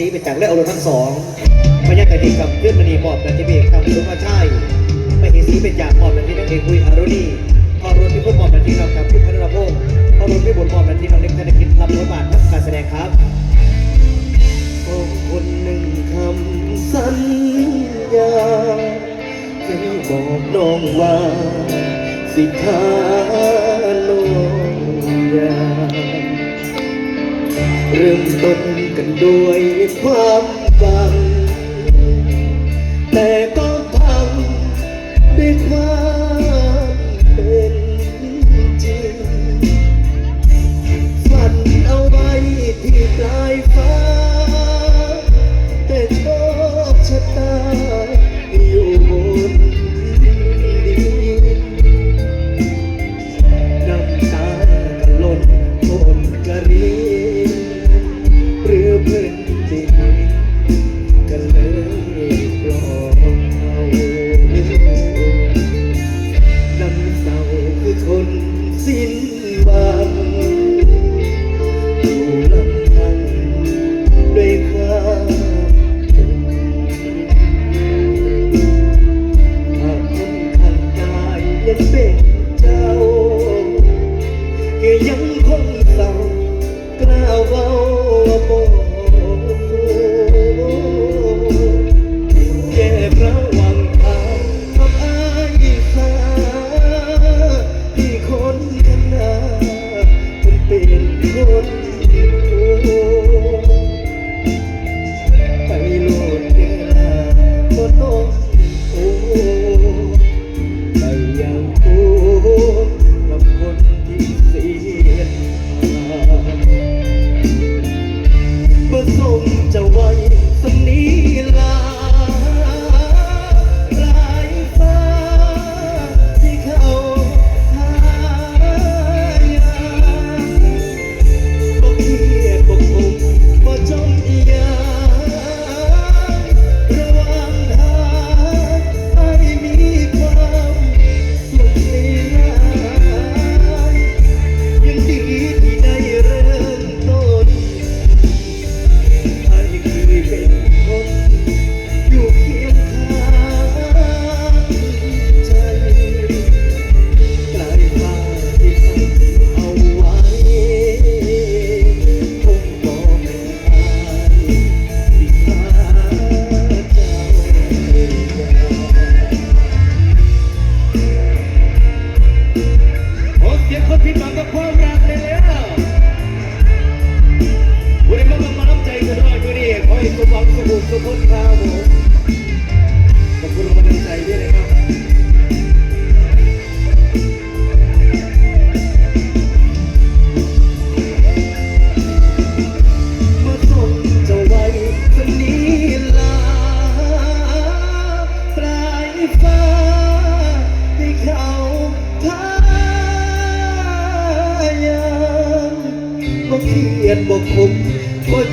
สีเป็นจากและอารุณทั้งสองไม่ญากดีกับเพื่อนมณีบอกนันทิเบกรู้ว่าใช่ไม่เห็นสีเป็นจากหอบนันทินักเอกคุยอารุณีพอรุที่พุทธอบนันทินำกับพุทธนรพงศ์พอรุณพิบุตรหมอบนันทินำเล็กธนกิจรับรถบาทการแสดงครับขอบคนหนึ่งคำสัญญายังบอกน้องว่าสิทธา เริ่มต้นกันด้วยความ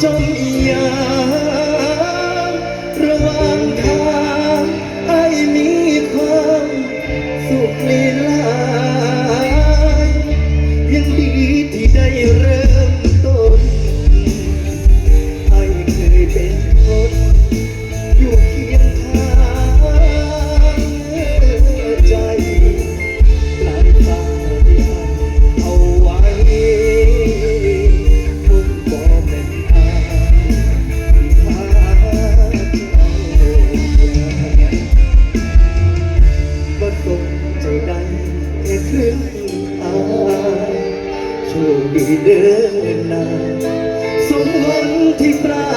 จมเอีย te pra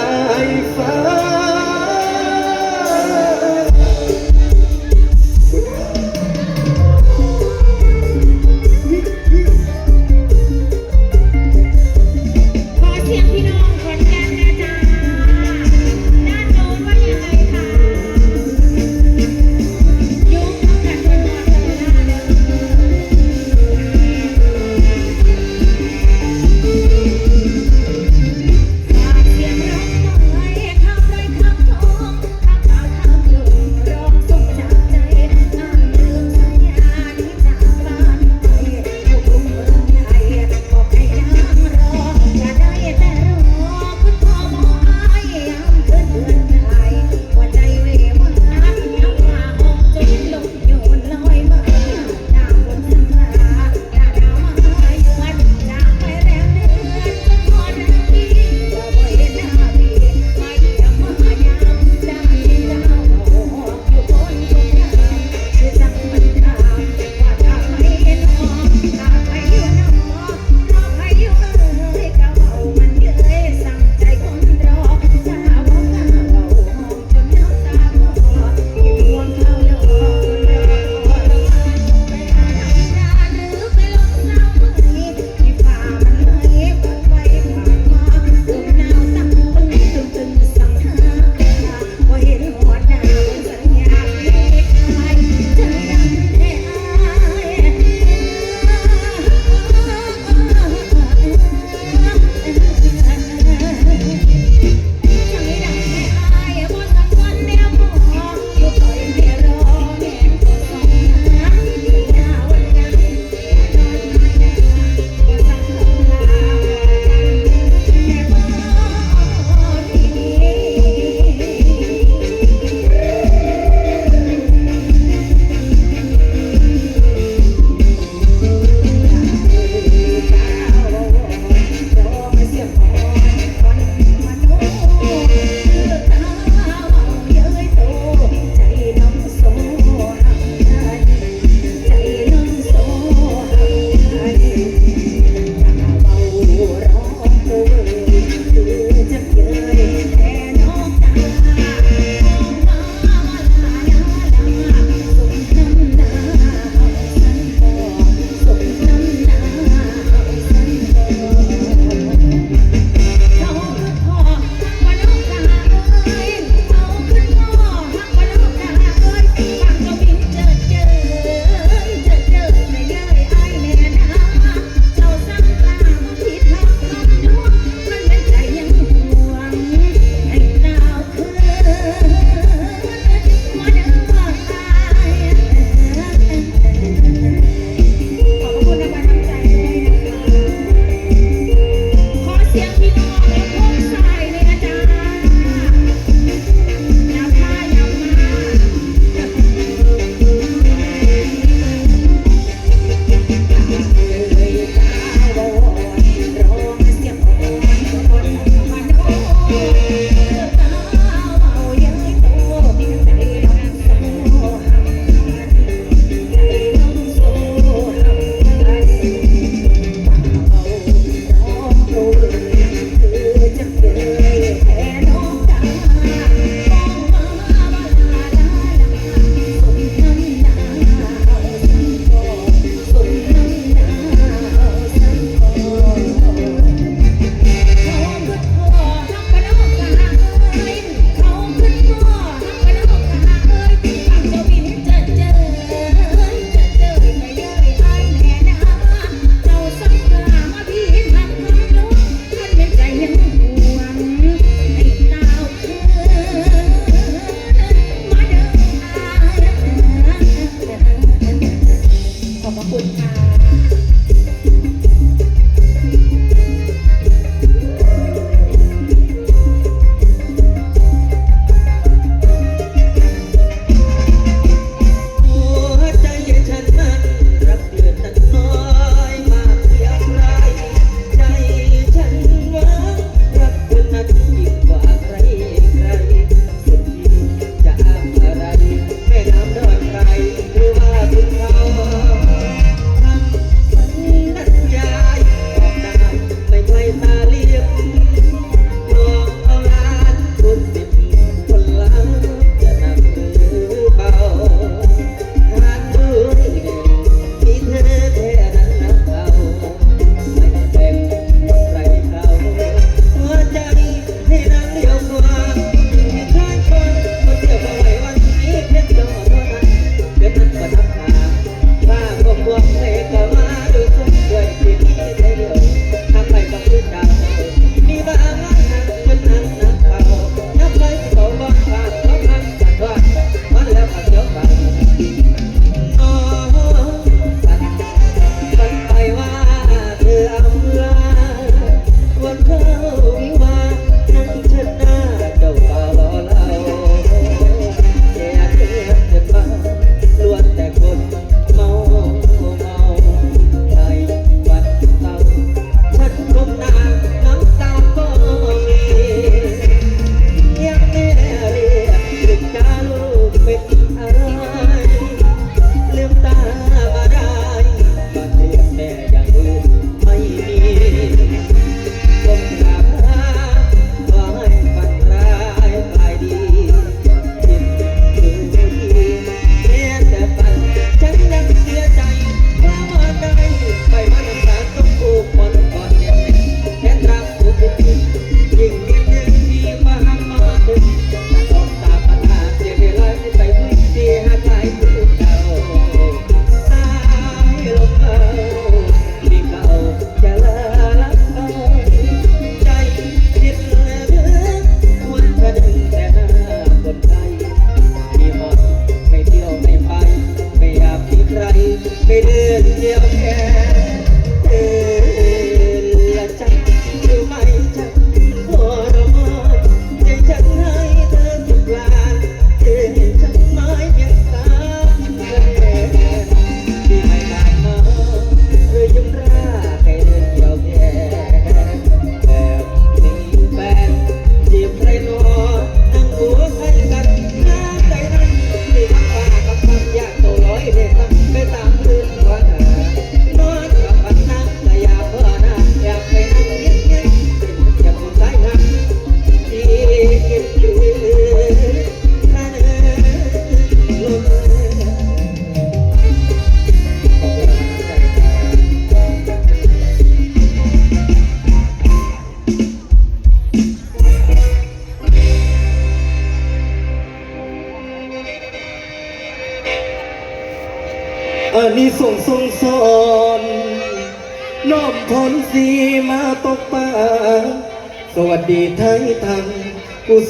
ค่ะ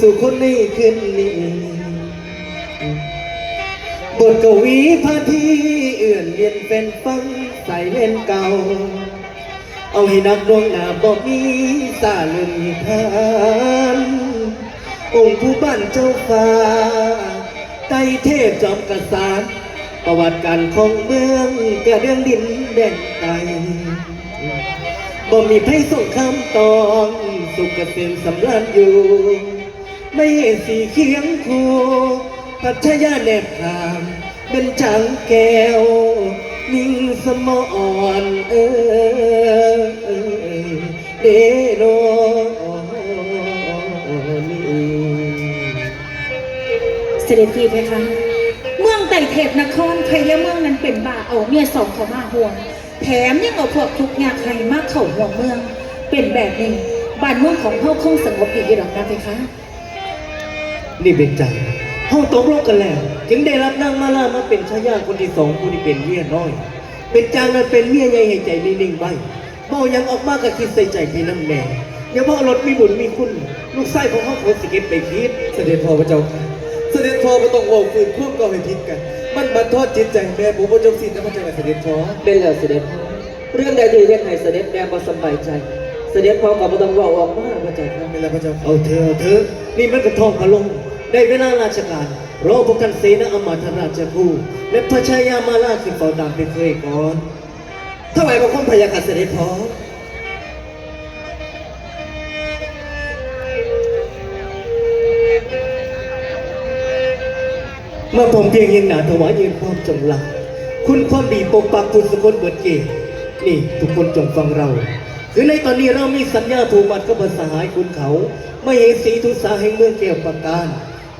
สู่คนนี้ขึ้นนี้บทกวีพาทีเอื่อนเรียนเป็นฟังใส่เล่นเก่า เอาให้นักดวงหน้าบอกมีสาลืมทานองค์ผู้บ้านเจ้าฟ้าไตรเทพจอมกษัตริย์ประวัติการของเมืองกระเรื่องดินแดนไตบ่มีไพ่ส่งครามตองสุขเกษมสำราญอยู่ ไม่สีเคียงคู่พัทยาแนบทางเป็นจังแก้ว นิ่งสมอนเออเออเดโนนี่เสด็จพี่เพคะเมืองไต่เทพนครใครและเมืองนั้นเป็นบ่าเอาเมียสองเขามาห่วงแถมยังเอาพวกทุกอย่างใครมากเข่าห่วงเมือง เป็นแบบนี้บ้านเมืองของเฮาคงสงบดีอยู่หรอกนะเพคะ นี่เป็นใจเฮาตกลงกันแล้ว จึงได้รับนางมาลามาเป็นชายาคนที่สองผู้ที่เป็นเมียน้อย เป็นจางนั้นเป็นเมียใหญ่ให้ใจนิ่งๆไว้เมายังออกมาก็คิดใส่ใจพี่น้ำแน่อย่าว่ารถมีบุญมีคุณ ลูกไส้ของเขาโคสิเก็บไปคิด เสด็จพ่อพระเจ้าค่ะเสด็จพ่อไม่ต้องโอ้ฝืนควบก็ให้พิดกัน มันบันทอดจิตใจแม่ผมว่าจงสิ้นนะพระเจ้าเสด็จพ่อเป็นแล้วเสด็จพ่อเรื่องใดที่เฮ็ดให้เสด็จแม่บ่สำบายใจ เสด็จพ่อก็บ่ต้องเว้าออกมาพระเจ้าค่ะไม่แล้วพระเจ้าเอาเธอเอาเธอนี่มันกระทองพะลง ได้เวลาราชการรอพวกท่านเสนาอมาตราชคู่และพระชายามาราชสิเฝ้าตามเป็นเคยก่อนถวายบังคมพยาคาเสด็จพ่อเมื่อผมเพียงยิงหนาถวายยืนพร้อมจงหลักคุณความดีปกปักคุณสกลเบิดเกศนี่ทุกคนจงฟังเราคือในตอนนี้เรามีสัญญาถูกมัดกับสหายคุณเขา ไม่เห็นสีทุสาแห่งเมืองแก้วปากการ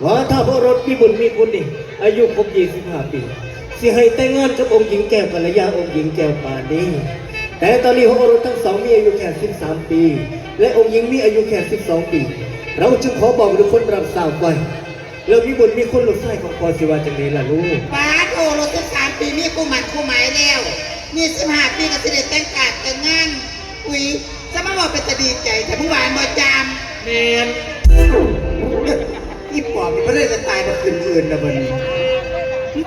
ว่าถ้าพระรถมีบุญมีคุณนี่อายุครบ25ปีสิให้แต่งงานกับองค์หญิงแก้วภรรยาองค์หญิงแก้วปานีแต่ตอนนี้พระรถทั้งสองมีอายุแค่13ปี และองค์หญิงมีอายุแค่12ปี เราจึงขอบอกทุกคนรับทราบไว้แล้วมีบุญมีคุณหลุดไส้ของพอสิวาจังเลยล่ะลูกป้าโทรรถสิบสามปีมีกูหมันกูหมายแล้วมีสิบห้าปีก็สิเด็แต่งกาดแต่งงานอุ้ยจะมาบอกเป็นจะดีใจแต่เมื่อวานบอจามแมน อีปอบนี่ไม่ได้จะตายมาคืนอื่นนะวันนี้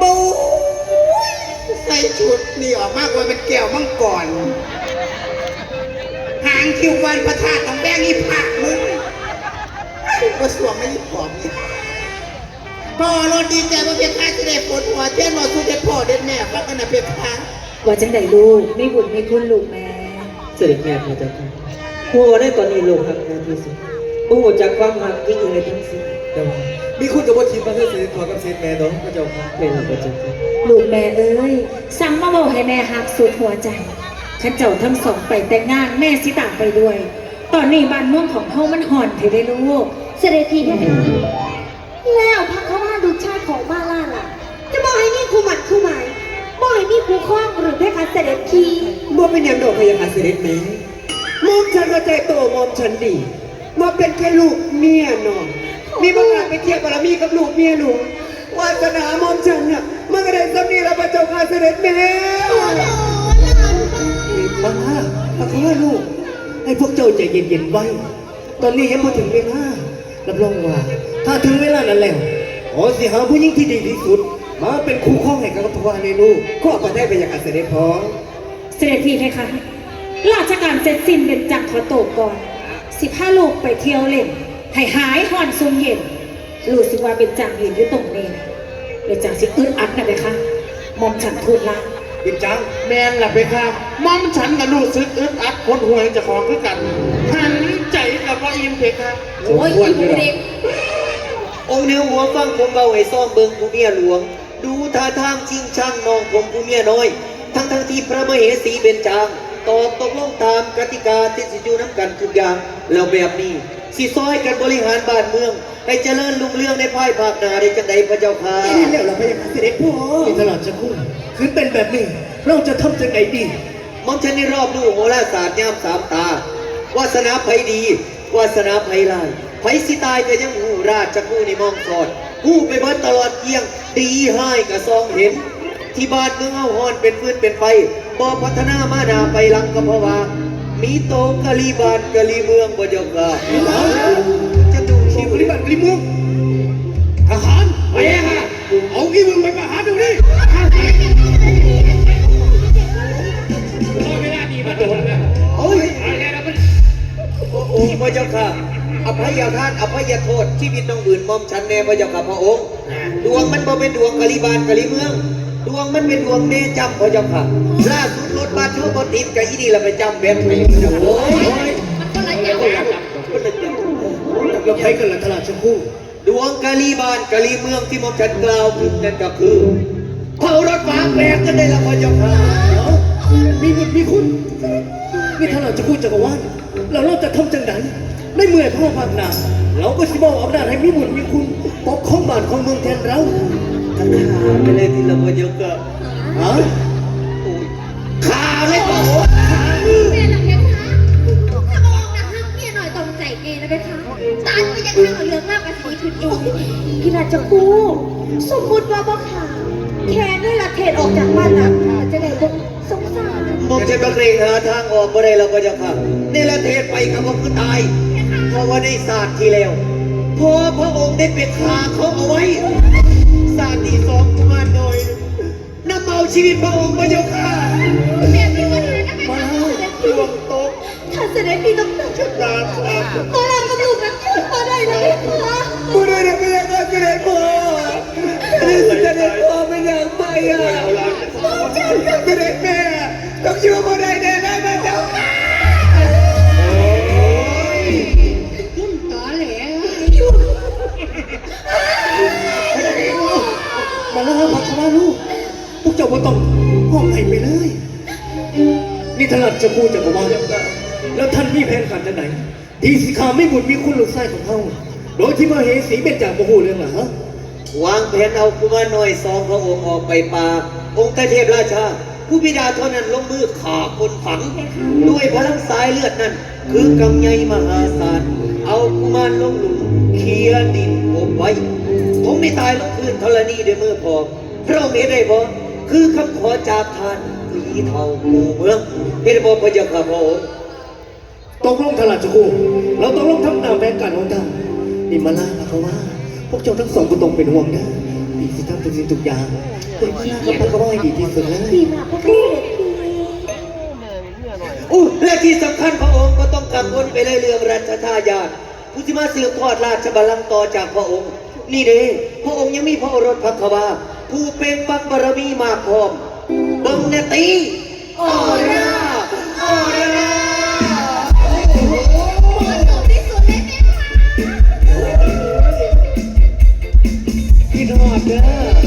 บู๊ใส่ชุดนี่ออกมากกว่าเป็นแก้วมังกรหางคิววันประทาต้องแบ่งอีผักมึงก็สวมไม่อีปอบนี่พ่อรถดีใจว่าเป็นข้าจะได้ปวดหัวเช่นว่าสุดเด็ดพ่อเด็ดแม่ฟังกันนะเป็นข้าว่าจังใดลูกมีบุญมีคุณลูกแม่เสด็จแม่พระเจ้าค่ะหัวได้ตอนนี้โลกฮักแท้ที่สุดบ่ฮู้จักความฮักยิ่งอื่นใดทั้งสิ้น แต่ว่ามีคุณกับว่าทีมมาเพื่อเสด็จพ่อกับเสด็จแม่เนาะพระเจ้าค่ะเป็นแล้วพระเจ้าค่ะลูกแม่เอ้ยสั่งมาบอกให้แม่หักสุดหัวใจข้าเจ้าทั้งสองไปแต่งงานแม่สิตามไปด้วย ตอนนี้บ้านเมืองของเฮามันห่อนเถได้ลูกเสด็จพีเพคะแล้วพระเขาว่าดูชาติของบ้านล่าล่ะ จะบอกให้มีครูหมัดครูหมายบอกให้มีครูคล้องหรือเพคะเสด็จพีบ่เป็นอย่างดอกพยาคาเสด็จแม่มอมฉันก็ใจโตมอมฉันดีมาเป็นแค่ลูกเมียน้อง มีบางงานไปเทียบบารมีกับลูกเมียหลวงวาสนามอมฉันน่ะมันก็ได้สำนีแล้วพระเจ้าค่ะเสด็จแม่มาพระคุณลูก ให้พวกเจ้าใจเย็นๆไว้ ตอนนี้ยังไม่ถึงเวลารับรองว่า ถ้าถึงเวลานั้นแล้วขอสิหาผู้หญิงที่ดีที่สุด มาเป็นคู่ครองให้กับทวารในลูกข้อประเทศเป็นอย่างเสด็จพ่อเสด็จพี่เพคะราชการเสร็จสิ้นเป็นจักรขอโตกก่อน สิพาลูกไปเที่ยวเล่น ให้หายห่อนซุมเย็นรู้สึกว่าเป็นจังยืนอยู่ตรงนี้นะเป็นจังสิอึดอัดนะเพคะหมอมฉันทูลละปินจังแมนล่ะไปครับมอมฉันกับลูกซึกอึดอัดคนหัวจะของคือกันหันใจกับว่าอิ่มเพครับโอ้ยอีบูเด็กองค์เหนือหัวฟังผมเบาให้ซ่อมเบิงผู้เมียหลวง ดูท่าทางจริงช่างน้องผมผู้เมียน้อย ทั้งทั้งที่พระมเหสีเป็นจางตอบตกลงตามกติกาที่สิอยู่น้ำกันทุกอย่างแล้วแบบนี้ สิซอยกันบริหารบ้านเมือง ให้เจริญรุ่งเรืองในภายภาคหน้าได้จังใดพระเจ้าค่ะนี่แล้วเราพยากาเสด็จพ่ออิตลาดจะคุ้มคือเป็นแบบนี้ เราจะทำจังไงดีมอมฉันในรอบดูโหราศาสตร์ยามสามตาวาสนาไผดีวาสนาไผลายไผสิตายก็ยังหูราชจะกู้ในมองสอดหูไปเบิดตลอดเกียง ดีให้กับซองเห็น ที่บ้านเมืองเอาหอนเป็นฟืนเป็นไฟบ่พัฒนามาหนาไปหลังก็เพราะว่า มีโตกะลีบานกะลีเมืองบ่เจ้าค่ะจะดูทีมปฏิบัติริมุกทหารไปฮะเอาอีมึงไปประหารเดี๋ยวนี้โอ้ยโอ้พระเจ้าค่ะอภัยทานอภัยโทษชีวิตน้องอื่นมอมฉันแน่พระเจ้าค่ะพระองค์ ดวงมันบ่เป็นดวงกะลีบานกะลีเมือง ดวงมันเป็นดวงเนจำพระเจ้าค่ะล่าสุดรถบัสเขาบ่ติดกับอีนี่ละไปจำแบบไหนพระเจ้าโอ้ยเราใช้กันละตลาดชมพู่ดวงกะลีบานกะลีเมืองที่มอมฉันกล่าวถึงนั่นก็คือเผารถฟ้าแปลกกันได้ละพระเจ้าค่ะมีบุญมีคุณนี่ถ้าเราจะพูดจักรวาลเราเราจะทำจังไหนในเมื่อพ่อภาคหนาเราก็สิมอบอำนาจให้มีบุญมีคุณปกครองบ้านของเมืองแทนเรา ทั้งหาไปเลยที่ละพระเจ้าค่ะฮะขาเลยพระองค์เมียหลังเพคะถ้ามองนะฮักเมียหน่อยตรงใจเองนะเพคะตานก็ยังข้างเรื่องมากกับสีชุดเองพี่ราชกูสมมุติว่าบ่ขาแค่นี่ละเทศออกจากบ้านหลังจะได้บ่สงสารมอมฉันบักเรงหาทางออกบ่ได้แล้วพระเจ้าค่ะนี่ละเทศไปกับว่าคือตาย เพราะว่าในศาสตร์ที่แล้วพอพระองค์ได้ไปฆ่าเขาเอาไว้ ศาสตร์ที่สองกุมารน้อยเอาชีวิตพระองค์พระเจ้าค่ะแม่พี่ว่าดีนะเพมาคะแล้วดวงตกถ้าเสด็จพี่ต้องตัดชุดตาครับมาลองกับลูกนะมาได้นะเพคะบุญได้ไม่ได้ก็เสด็จพ่อนี่เสด็จพ่อไม่อยากไปอะเสด็จแม่ต้องอยู่บ่ได้แน่ นี่ถนัดจะพูดจากว่าแล้วท่านมีแผนการจะไหนดีสิขาไม่บุญมีคุณลูกไส้ของเขาโดยที่มาเหสีเป็นจากโมโหเรื่องหรอฮะวางแผนเอากุมารน้อยสองพระองค์ออกไปป่าองค์ไตรเทพราชา ผู้บิดาเท่านั้นลงมือฆ่าคนฝัง ด้วยพลังสายเลือดนั้น คือกำไยมหาศาลเอากุมารลงหลุมเคลียร์ดินกบไว้ผมไม่ตายลงพื้นธรณีด้วยมือพอพระองค์เห็นได้บ่คือคำขอจากทาน ผีเท่าหมู่เมืองเห็นบ่พระเจ้าข้าพระองค์ตกลงถนัดจะพูดเราต้องลงทำตามแผนการของเจ้านี่มาล่ามาเขาว่า พวกเจ้าทั้งสองก็ต้องเป็นห่วงนะดีสิทำทุกสิ่งทุกอย่างเพื่อมาล่ากับพระเขาว่าให้ดีที่สุดเลยดีมากเพคะเสด็จพี่อู้และที่สำคัญพระองค์ก็ต้องกังวลไปในเรื่องรัชทายาทผู้ที่มาสืบทอดราชบัลลังก์ต่อจากพระองค์ นี่เด้พระองค์ยังมีพระโอรสพักวาผู้เป็นบังบารมีมากพร้อม ตี้อราโอราโอโหสที่สุดเลยไหมคะ พี่ทอดเด้อ